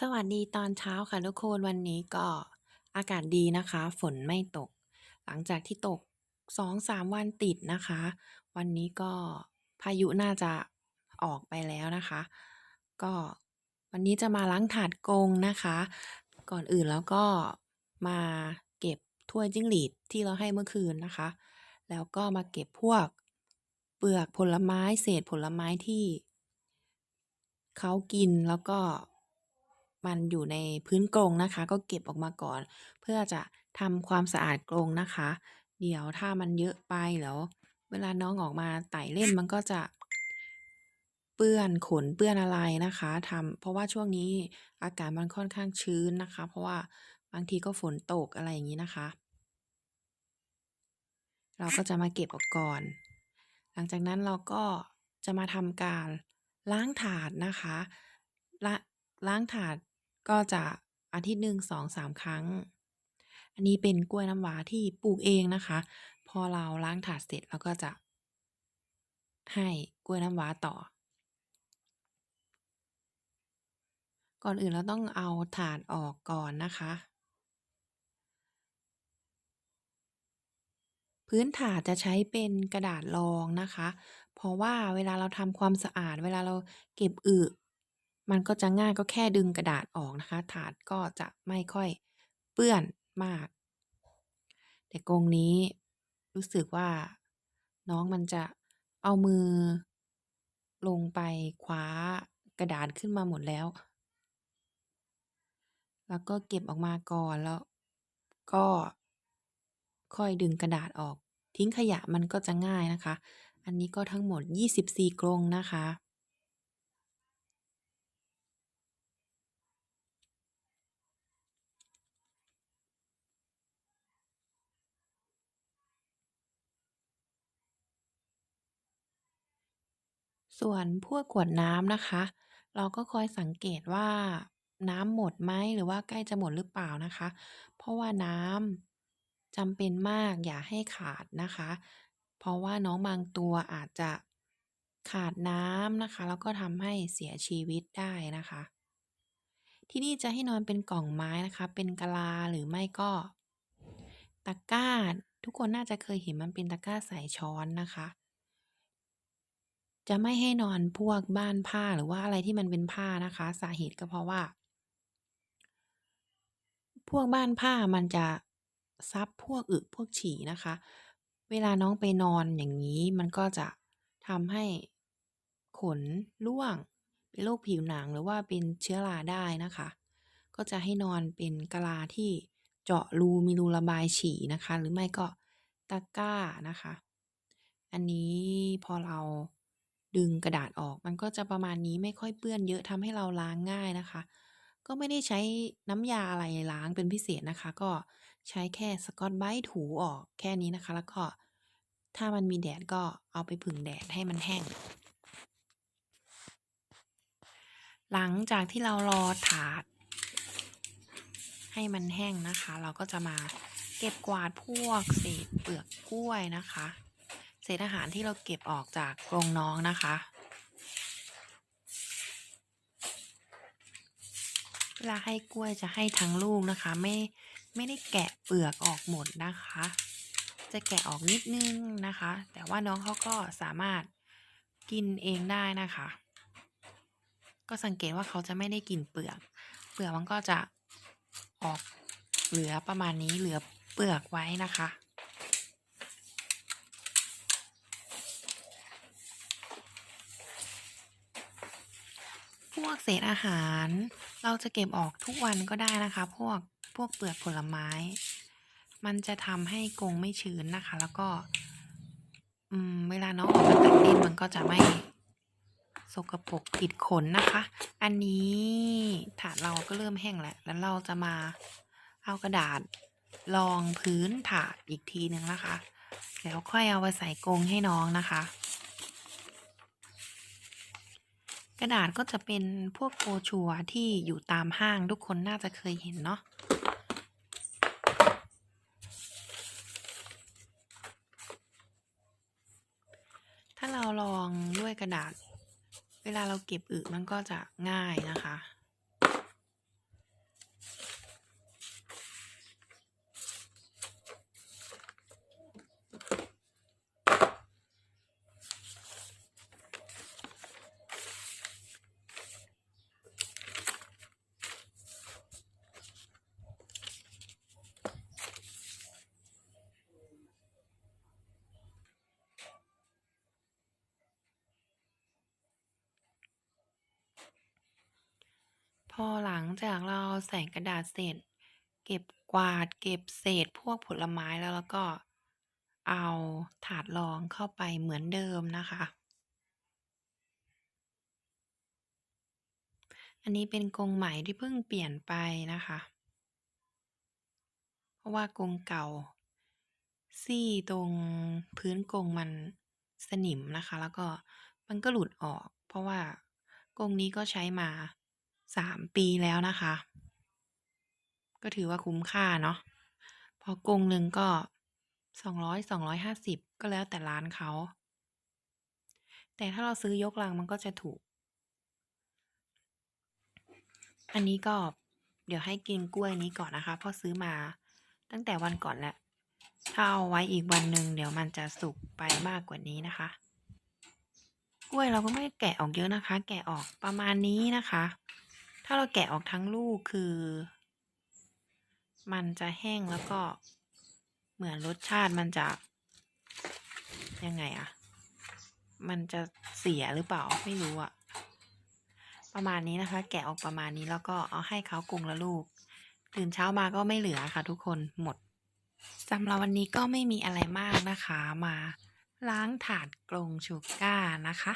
สวัสดีตอนเช้าค่ะทุกคนวันนี้ก็อากาศดีนะคะ ฝนไม่ตก หลังจากที่ตก2-3วันติดนะคะ วันนี้ก็พายุน่าจะออกไปแล้วนะคะ ก็วันนี้จะมาล้างถาดกงนะคะ ก่อนอื่นแล้วก็มาเก็บถ้วยจิ้งหรีดที่เราให้เมื่อคืนนะคะ แล้วก็มาเก็บพวกเปลือกผลไม้เศษผลไม้ที่เขากินแล้วก็ มันอยู่ในพื้นกรงนะคะ ก็เก็บออกมาก่อน เพื่อจะทำความสะอาดกรงนะคะ เดี๋ยวถ้ามันเยอะไปแล้วเวลาน้องออกมาไต่เล่นมันก็จะ เปื้อนขนเปื้อนอะไรนะคะทำเพราะว่าช่วงนี้อากาศมันค่อนข้างชื้นนะคะ เพราะว่าบางทีก็ฝนตกอะไรอย่างงี้นะคะ เราก็จะมาเก็บออกก่อน หลังจากนั้นเราก็จะมาทำการล้างถาดนะคะละล้างถาด ก็จะอาทิตย์หนึ่ง2-3ครั้ง อันนี้เป็นกล้วยน้ำว้าที่ปลูกเองนะคะ พอเราล้างถาดเสร็จเราก็จะ ให้กล้วยน้ำว้าต่อ ก่อนอื่นเราต้องเอาถาดออกก่อนนะคะ พื้นถาดจะใช้เป็นกระดาษรองนะคะ เพราะว่าเวลาเราทำความสะอาด เวลาเราเก็บอึ มันก็จะง่ายก็แค่ดึงกระดาษออกนะคะ ถาดก็จะไม่ค่อยเปื้อนมาก แต่กรงนี้รู้สึกว่าน้องมันจะเอามือ ลงไปคว้ากระดาษขึ้นมาหมดแล้ว แล้วก็เก็บออกมาก่อนแล้วก็ค่อยดึงกระดาษออก ทิ้งขยะมันก็จะง่ายนะคะ อันนี้ก็ทั้งหมด 24 กรงนะคะ ส่วนพวกขวดน้ำนะคะ เราก็คอยสังเกตว่าน้ำหมดไหมหรือว่าใกล้จะหมดหรือเปล่านะคะ เพราะว่าน้ำจำเป็นมากอย่าให้ขาดนะคะ เพราะว่าน้องบางตัวอาจจะขาดน้ำนะคะ แล้วก็ทำให้เสียชีวิตได้นะคะ ที่นี่จะให้นอนเป็นกล่องไม้นะคะ เป็นกะลาหรือไม่ก็ตะกร้า ทุกคนน่าจะเคยเห็นมันเป็นตะกร้าใส่ช้อนนะคะ จะไม่ให้นอนพวกบ้านผ้าหรือว่าอะไรที่มันเป็นผ้านะคะ สาเหตุก็เพราะว่า พวกบ้านผ้ามันจะซับพวกอึพวกฉี่นะคะ เวลาน้องไปนอนอย่างงี้มันก็จะทำให้ขนร่วง เป็นโรคผิวหนังหรือว่าเป็นเชื้อราได้นะคะ ก็จะให้นอนเป็นกะลาที่เจาะรูมีรูระบายฉี่นะคะ หรือไม่ก็ตะกร้านะคะ อันนี้พอเรา ดึงกระดาษออกมันก็จะประมาณนี้ไม่ค่อยเปื้อนเยอะทำให้เราล้างง่ายนะคะ ก็ไม่ได้ใช้น้ำยาอะไรล้างเป็นพิเศษนะคะ ก็ใช้แค่ Scotch-Brite ถูออกแค่นี้นะคะ แล้วก็ถ้ามันมีแดดก็เอาไปผึ่งแดดให้มันแห้ง หลังจากที่เรารอถาด ให้มันแห้งนะคะ เราก็จะมาเก็บกวาดพวกเศษเปลือกกล้วยนะคะ เศษอาหารที่เราเก็บออกจากกรงน้องนะคะ เวลาให้กล้วยจะให้ทั้งลูกนะคะ ไม่ไม่ได้แกะเปลือกออกหมดนะคะ จะแกะออกนิดนึงนะคะ แต่ว่าน้องเขาก็สามารถกินเองได้นะคะ ก็สังเกตว่าเขาจะไม่ได้กินเปลือก เปลือกมันก็จะออกเหลือประมาณนี้เหลือเปลือกไว้นะคะ วกเศษอาหาร เราจะเก็บออกทุกวันก็ได้นะคะ พวกพวกเปลือกผลไม้ มันจะทำให้กรงไม่ชื้นนะคะ แล้วก็อืมเวลาน้องออกมาต่เล่นมันก็จะไม่สกปรกติดขนนะคะ อันนี้ถาดเราก็เริ่มแห้งแล้ว แล้วเราจะมาเอากระดาษรองพื้นถาดอีกทีหนึ่งนะคะ แล้วค่อยเอาไปใส่กรงให้น้องนะคะ ก ระดาษก็จะเป็นพวกโบรชัวที่อยู่ตามห้างทุกคนน่าจะเคยเห็นเนาะถ้าเราลองด้วยกระดาษ เวลาเราเก็บอึมันก็จะง่ายนะคะ จากเราใส่กระดาษเสร็จ เก็บกวาดเก็บเศษพวกผลไม้แล้วแล้วก็ เอาถาดรองเข้าไปเหมือนเดิมนะคะ อันนี้เป็นกรงใหม่ที่เพิ่งเปลี่ยนไปนะคะ เพราะว่ากรงเก่า ซี่ตรงพื้นกรงมันสนิมนะคะ แล้วก็มันก็หลุดออก เพราะว่ากรงนี้ก็ใช้มา 3ปีแล้วนะคะ ก็ถือว่าคุ้มค่าเนาะพราะกรงหนึ่งก็200-250ก็แล้วแต่ร้านเขา แต่ถ้าเราซื้อยกลังมันก็จะถูก อันนี้ก็เดี๋ยวให้กินกล้วยนี้ก่อนนะคะเพราะซื้อมาตั้งแต่วันก่อนแล้ว ถ้าเอาไว้อีกวันหนึ่งเดี๋ยวมันจะสุกไปมากกว่านี้นะคะ กล้วยเราก็ไม่แกะออกเยอะนะคะ แกะออกประมาณนี้นะคะ ถ้าเราแกะออกทั้งลูกคือ มันจะแห้งแล้วก็เหมือนรสชาติมันจะยังไงอะมันจะเสียหรือเปล่าไม่รู้อะประมาณนี้นะคะ แกะออกประมาณนี้แล้วก็เอาให้เขากรงละลูก ตื่นเช้ามาก็ไม่เหลือค่ะทุกคนหมดสำหรับวันนี้ก็ไม่มีอะไรมากนะคะมาล้างถาดกรงชูก้านะคะ